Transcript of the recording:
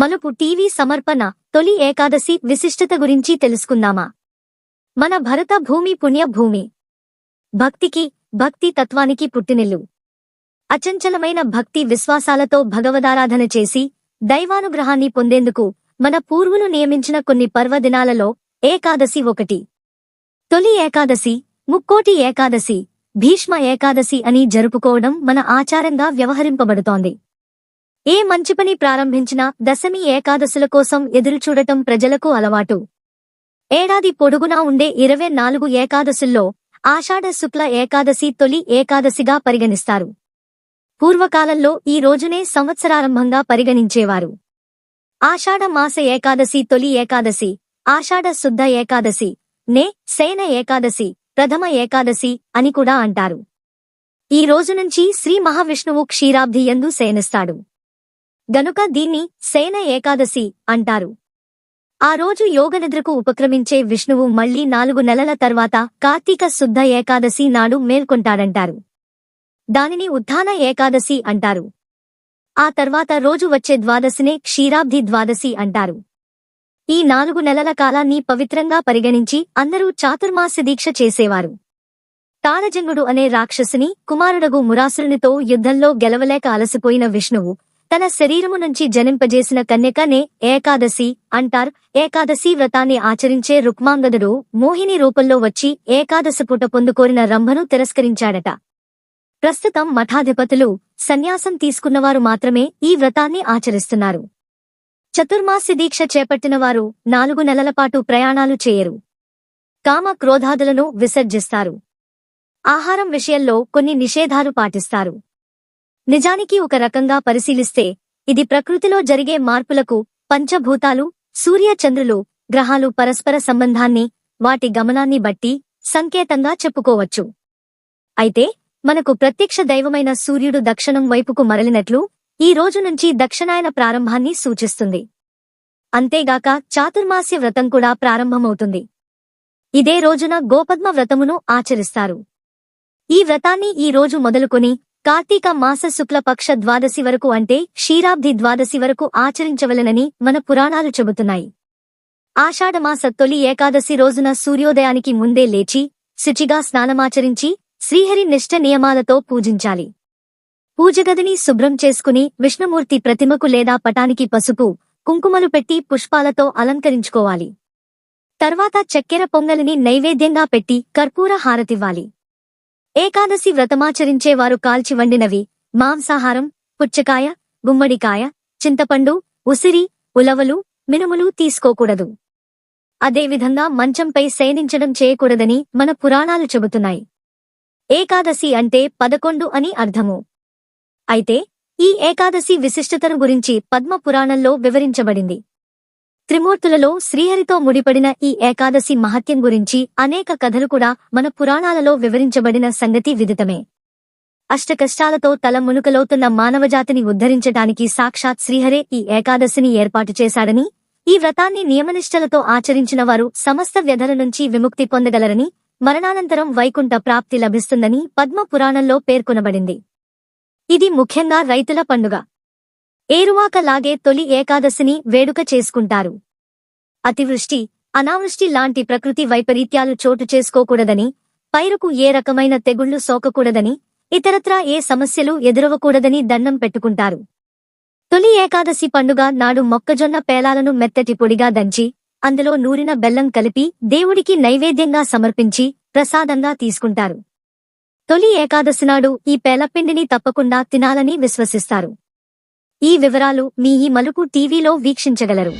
మలుపు టీవీ సమర్పణ తొలి ఏకాదశి విశిష్టత గురించి తెలుసుకుందామా? మన భరత భూమి పుణ్య భూమి. భక్తికి భక్తి తత్వానికి పుట్టినిల్లు. అచంచలమైన భక్తి విశ్వాసాలతో భగవదారాధన చేసి దైవానుగ్రహాన్ని పొందేందుకు మన పూర్వులు నియమించిన కొన్ని పర్వదినాలలో ఏకాదశి ఒకటి. తొలి ఏకాదశి ముక్కోటి ఏకాదశి భీష్మ ఏకాదశి అని జరుపుకోవడం మన ఆచారంగా వ్యవహరింపబడుతోంది. ఏ మంచి పని ప్రారంభించినా దశమి ఏకాదశుల కోసం ఎదురుచూడటం ప్రజలకు అలవాటు. ఏడాది పొడుగునా ఉండే ఇరవై నాలుగు ఏకాదశుల్లో ఆషాఢ శుక్ల ఏకాదశి తొలి ఏకాదశిగా పరిగణిస్తారు. పూర్వకాలంలో ఈ రోజునే సంవత్సరారంభంగా పరిగణించేవారు. ఆషాఢ మాస ఏకాదశి తొలి ఏకాదశి ఆషాఢ శుద్ధ ఏకాదశి నే శయన ఏకాదశి ప్రథమ ఏకాదశి అని కూడా అంటారు. ఈ రోజు నుంచి శ్రీ మహావిష్ణువు క్షీరాబ్ది యందు శయనిస్తాడు గనుక దీన్ని శయన ఏకాదశి అంటారు. ఆ రోజు యోగనిద్రకు ఉపక్రమించే విష్ణువు మళ్ళీ నాలుగు నెలల తర్వాత కార్తీక శుద్ధ ఏకాదశి నాడు మేల్కొంటాడంటారు. దానిని ఉత్థాన ఏకాదశి అంటారు. ఆ తర్వాత రోజు వచ్చే ద్వాదశినే క్షీరాబ్ది ద్వాదశి అంటారు. ఈ నాలుగు నెలల కాలాన్ని పవిత్రంగా పరిగణించి అందరూ చాతుర్మాస దీక్ష చేసేవారు. తాళజంగుడు అనే రాక్షసుని కుమారుడగు మురాసురునితో యుద్ధంలో గెలవలేక అలసిపోయిన విష్ణువు తన శరీరము నుంచి జనింపజేసిన కన్యకనే ఏకాదశి అంటారు. ఏకాదశి వ్రతాన్ని ఆచరించే రుక్మాంగదుడు మోహిని రూపంలో వచ్చి ఏకాదశి పూట పొందుకోరిన రంభను తిరస్కరించాడట. ప్రస్తుతం మఠాధిపతులు సన్యాసం తీసుకున్నవారు మాత్రమే ఈ వ్రతాన్ని ఆచరిస్తున్నారు. చతుర్మాసి దీక్ష చేపట్టినవారు నాలుగు నెలల పాటు ప్రయాణాలు చేయరు. కామ క్రోధాదులను విసర్జిస్తారు. ఆహారం విషయంలో కొన్ని నిషేధాలు పాటిస్తారు. నిజానికి ఒక రకంగా పరిశీలిస్తే ఇది ప్రకృతిలో జరిగే మార్పులకు పంచభూతాలు సూర్యచంద్రులు గ్రహాలు పరస్పర సంబంధాన్ని వాటి గమనాన్ని బట్టి సంకేతంగా చెప్పుకోవచ్చు. అయితే మనకు ప్రత్యక్ష దైవమైన సూర్యుడు దక్షిణం వైపుకు మరలినట్లు ఈ రోజు నుంచి దక్షిణాయన ప్రారంభాన్ని సూచిస్తుంది. అంతేగాక చాతుర్మాస్య వ్రతం కూడా ప్రారంభమవుతుంది. ఇదే రోజున గోపద్మ వ్రతమును ఆచరిస్తారు. ఈ వ్రతాన్ని ఈ రోజు మొదలుకొని కార్తీక మాస శుక్లపక్ష ద్వాదశి వరకు అంటే క్షీరాబ్ది ద్వాదశి వరకు ఆచరించవలెనని మన పురాణాలు చెబుతున్నాయి. ఆషాఢమాస తొలి ఏకాదశి రోజున సూర్యోదయానికి ముందే లేచి శుచిగా స్నానమాచరించి శ్రీహరి నిష్ఠ నియమాలతో పూజించాలి. పూజగదిని శుభ్రం చేసుకుని విష్ణుమూర్తి ప్రతిమకు లేదా పటానికి పసుపు కుంకుమలు పెట్టి పుష్పాలతో అలంకరించుకోవాలి. తర్వాత చక్కెర పొంగలిని నైవేద్యంగా పెట్టి కర్పూర హారతివ్వాలి. ఏకాదశి వ్రతమాచరించేవారు కాల్చి వండినవి మాంసాహారం పుచ్చకాయ గుమ్మడికాయ చింతపండు ఉసిరి ఉలవలు మినుములు తీసుకోకూడదు. అదేవిధంగా మంచంపై శయనించడం చేయకూడదని మన పురాణాలు చెబుతున్నాయి. ఏకాదశి అంటే పదకొండు అని అర్థము. అయితే ఈ ఏకాదశి విశిష్టతను గురించి పద్మ పురాణంలో వివరించబడింది. త్రిమూర్తులలో శ్రీహరితో ముడిపడిన ఈ ఏకాదశి మహత్యం గురించి అనేక కథలు కూడా మన పురాణాలలో వివరించబడిన సంగతి విదితమే. అష్టకష్టాలతో తల మునుకలవుతున్న మానవజాతిని ఉద్ధరించటానికి సాక్షాత్ శ్రీహరే ఈ ఏకాదశిని ఏర్పాటు చేశాడని ఈ వ్రతాన్ని నియమనిష్టలతో ఆచరించిన వారు సమస్త వ్యధల నుంచి విముక్తి పొందగలరని మరణానంతరం వైకుంఠ ప్రాప్తి లభిస్తుందని పద్మ పురాణంలో పేర్కొనబడింది. ఇది ముఖ్యంగా రైతుల పండుగ. ఏరువాక లాగే తొలి ఏకాదశిని వేడుక చేసుకుంటారు. అతివృష్టి అనావృష్టి లాంటి ప్రకృతి వైపరీత్యాలు చోటు చేసుకోకూడదని పైరుకు ఏ రకమైన తెగుళ్ళు సోకకూడదని ఇతరత్రా ఏ సమస్యలు ఎదురవకూడదని దండం పెట్టుకుంటారు. తొలి ఏకాదశి పండుగ నాడు మొక్కజొన్న పేలాలను మెత్తటి పొడిగా దంచి అందులో నూరిన బెల్లం కలిపి దేవుడికి నైవేద్యంగా సమర్పించి ప్రసాదంగా తీసుకుంటారు. తొలి ఏకాదశి నాడు ఈ పేలపిండిని తప్పకుండా తినాలని విశ్వసిస్తారు. ఈ వివరాలు మీ ఈ మలుపు టీవీలో వీక్షించగలరు.